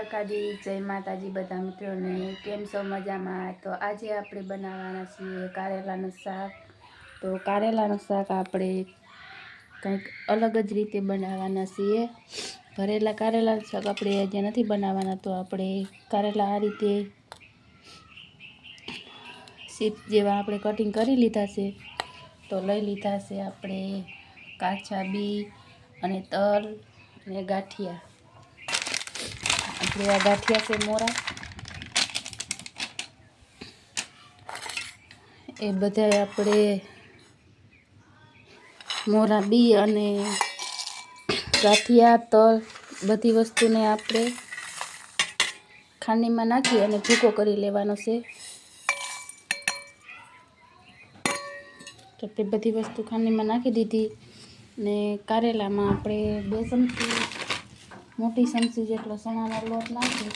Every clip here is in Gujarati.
દ્વારકાધી, જય માતાજી બધા મિત્રોને, કેમ છો મજામાં? તો આજે આપણે બનાવવાના છીએ કારેલાનું શાક. તો કારેલાનું શાક આપણે કંઈક અલગ જ રીતે બનાવવાના છીએ. ભરેલા કારેલાનું શાક આપણે આજે નથી બનાવવાના, તો આપણે કારેલા આ રીતે સીપ જેવા આપણે કટિંગ કરી લીધા છે. તો લઈ લીધા છે આપણે કાચા બી અને તલ અને ગાંઠિયા. આપણે આ ગાંઠિયા છે મોરા એ બધા આપણે મોરા, બી અને ગાંઠિયા, તલ, બધી વસ્તુને આપણે ખાંડીમાં નાખી અને ભૂકો કરી લેવાનો છે. તો તે બધી વસ્તુ ખાંડીમાં નાખી દીધી ને કારેલામાં આપણે બે મોટી ચમચી જેટલો ચણાનો લોટ નાખી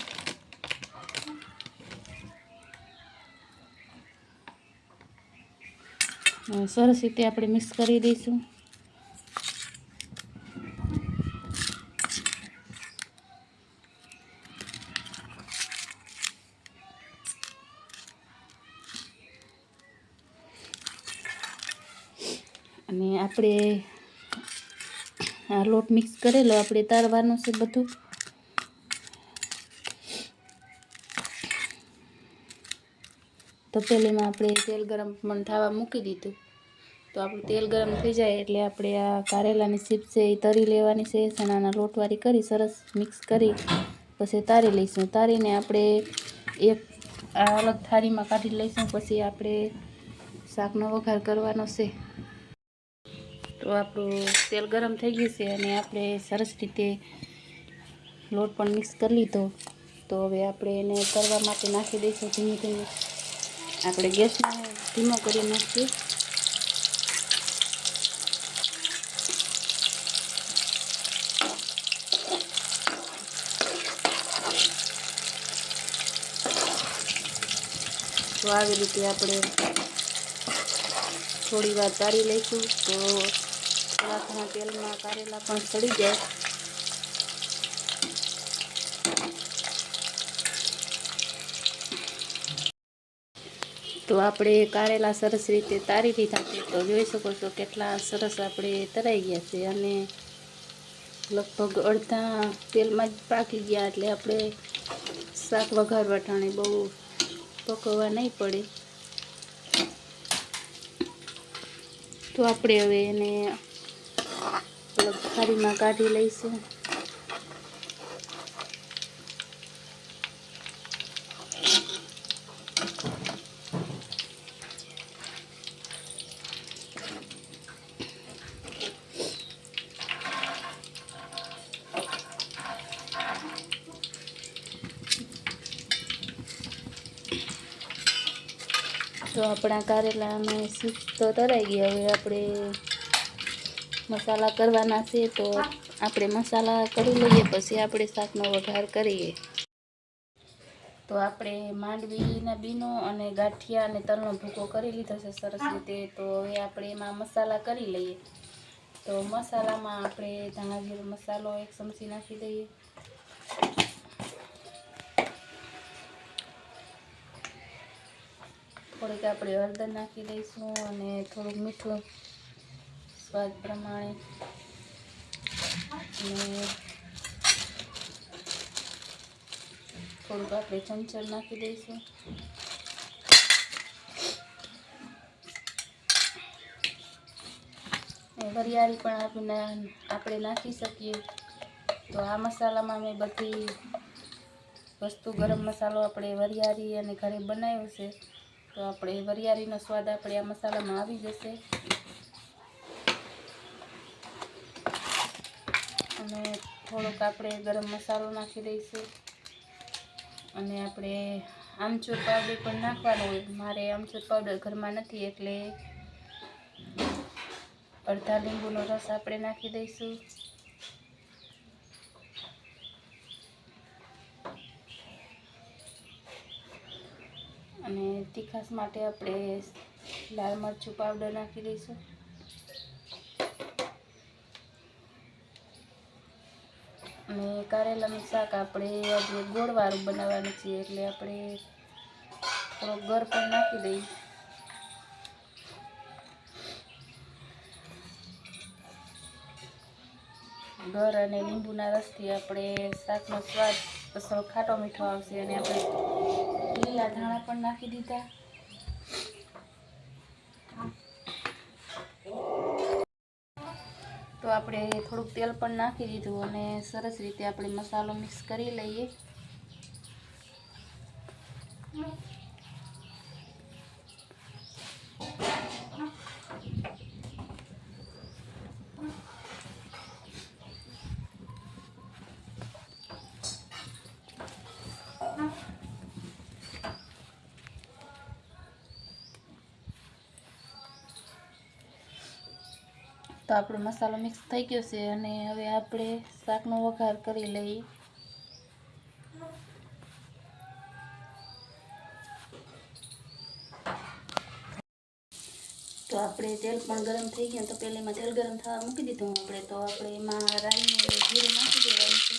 સરસ રીતે આપણે મિક્સ કરી દઈશું. અને આપણે આ લોટ મિક્સ કરેલો, આપણે તારવાનું છે બધું. તપેલીમાં આપણે તેલ ગરમ પણ થવા મૂકી દીધું. તો આપણું તેલ ગરમ થઈ જાય એટલે આપણે આ કારેલાની સીપ છે એ તરી લેવાની છે, ચણાના લોટવાળી કરી, સરસ મિક્સ કરી, પછી તારી લઈશું. તારીને આપણે એક અલગ થાળીમાં કાઢી લઈશું, પછી આપણે શાકનો વઘાર કરવાનો છે. તો આપણું તેલ ગરમ થઈ ગયું છે અને આપણે સરસ રીતે લોટ પણ મિક્સ કરી લીધો. તો હવે આપણે એને કરવા માટે નાખી દઈશું ધીમે ધીમે. આપણે ગેસને ધીમો કરી નાખીએ. તો આવી રીતે આપણે થોડી વાર તારી લઈશું. તો થોડા તેલમાં કારેલા પણ સડી જાય. તો આપણે કારેલા સરસ રીતે તારી લીધા છે તો જોઈ શકો છો કેટલા સરસ આપણે તરાઈ ગયા છે અને લગભગ અડધા તેલમાં જ પાકી ગયા એટલે આપણે શાક વઘાર વટાણે બહુ પકવવા નહીં પડે. તો આપણે હવે એને અલગ થાળીમાં કાઢી લઈશું તો આપણા કારેલા અને સીપ તો તરાઈ ગયા હવે આપણે મસાલા કરવાના છે તો આપણે મસાલા કરી લઈએ, પછી આપણે શાકનો વઘાર કરીએ. તો આપણે માંડવીના બીનો અને ગાંઠિયા અને તલનો ભૂકો કરી લીધો છે, સરસ રીતે. તો હવે આપણે એમાં મસાલા કરી લઈએ. તો મસાલામાં આપણે ધાણા જીરો મસાલો, એક ચમચી નાખી દઈએ. થોડીક આપણે હળદર નાખી દઈશું અને થોડુંક મીઠું સ્વાદ પ્રમાણે. થોડુંક આપણે ચમચર નાખી દઈશું. વરિયાળી પણ આપીને આપણે નાખી શકીએ. તો આ મસાલામાં મેં બધી વસ્તુ ગરમ મસાલો આપણે વરિયાળી અને ઘરે બનાવ્યો છે. તો આપણે વરિયાળીનો સ્વાદ આપણે આ મસાલામાં આવી જશે. અને થોડોક આપણે ગરમ મસાલો નાખી દઈશું. અને આપણે આમચૂર પાવડર પણ નાખવાનો હોય. મારે આમચૂર પાવડર ઘરમાં નથી, એટલે અડધા લીંબુનો રસ આપણે નાખી દઈશું. અને તીખાસ માટે આપણે લાલ મરચું પાવડર નાખી દઈશું. અને કારેલાનું શાક આપણે આજે ગોળવાળું બનાવવાનું છે, એટલે આપણે થોડોક ગર પણ નાખી દઈએ. ગર અને લીંબુના રસથી આપણે શાકનો સ્વાદ ખાટો મીઠો આવશે અને આપણે લીલા ધાણા પણ નાખી દીધા. આપણે થોડુંક તેલ પણ નાખી દીધું અને સરસ રીતે આપણે મસાલો મિક્સ કરી લઈએ. તો આપણો મસાલો મિક્સ થઈ ગયો છે અને હવે આપણે શાકનો વઘાર કરી લઈએ. તો આપણે તેલ પણ ગરમ થઈ ગયા તો પહેલાં એમાં તેલ ગરમ થવા મૂકી દીધું આપણે. તો આપણે એમાં રાઈ જીરમાં જીરું નાખી દેવાનું છે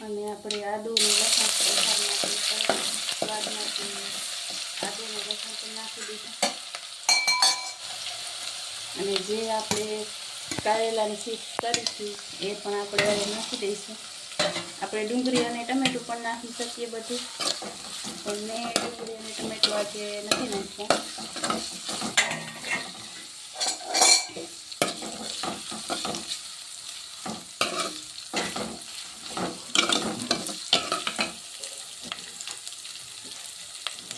અને આપણે આદુને લસણ વઘારમાંથી નાખી સ્વાદમાંથી આદુ અને લસણ પણ નાખી દીધું અને જે આપણે કારેલાની ચીપ્સ કરીશું, એ પણ આપણે નાખી દઈશું. આપણે ડુંગળી અને ટમેટું પણ નાખી શકીએ બધું. પણ મેં ડુંગળી અને ટમેટું આજે નથી નાખ્યા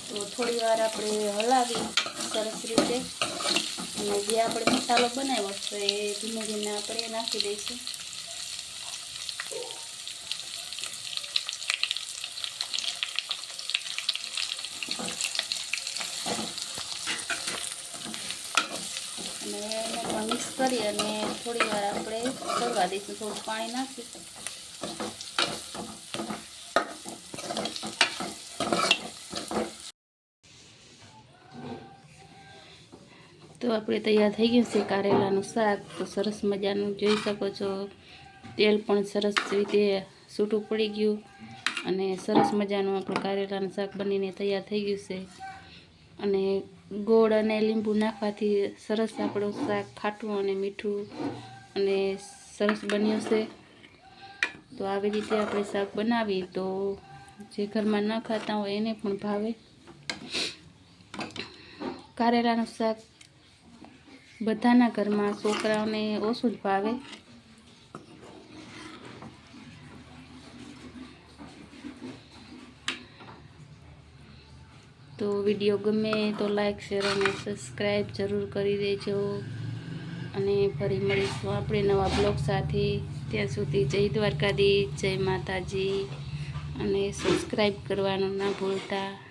તો થોડી વાર આપણે હલાવી, સરસ રીતે. અને જે આપણે મસાલો બનાવ્યો છે એ ધીમે ધીમે આપણે નાખી દઈશું. અને મિક્સ કરી અને થોડી વાર આપણે કરવા દઈશું. થોડું પાણી નાખી તો આપણે તૈયાર થઈ ગયું છે કારેલાનું શાક. તો સરસ મજાનું જોઈ શકો છો. તેલ પણ સરસ રીતે છૂટું પડી ગયું અને સરસ મજાનું આપણું કારેલાનું શાક બનીને તૈયાર થઈ ગયું છે. અને ગોળ અને લીંબુ નાખવાથી સરસ આપણું શાક ખાટું અને મીઠું અને સરસ બન્યું છે. તો આવી રીતે આપણે શાક બનાવી તો જે ઘરમાં ન ખાતા હોય એને પણ ભાવે. કારેલાનું શાક બધાના ઘરમાં છોકરાઓને ઓછું જ ભાવે. તો વીડિયો ગમે તો લાઈક, શેર અને સબસ્ક્રાઈબ જરૂર કરી દેજો. અને ફરી મળીશું આપણે નવા બ્લોગ સાથે. ત્યાં સુધી જય દ્વારકાધીશ, જય માતાજી. અને સબસ્ક્રાઈબ કરવાનું ના ભૂલતા.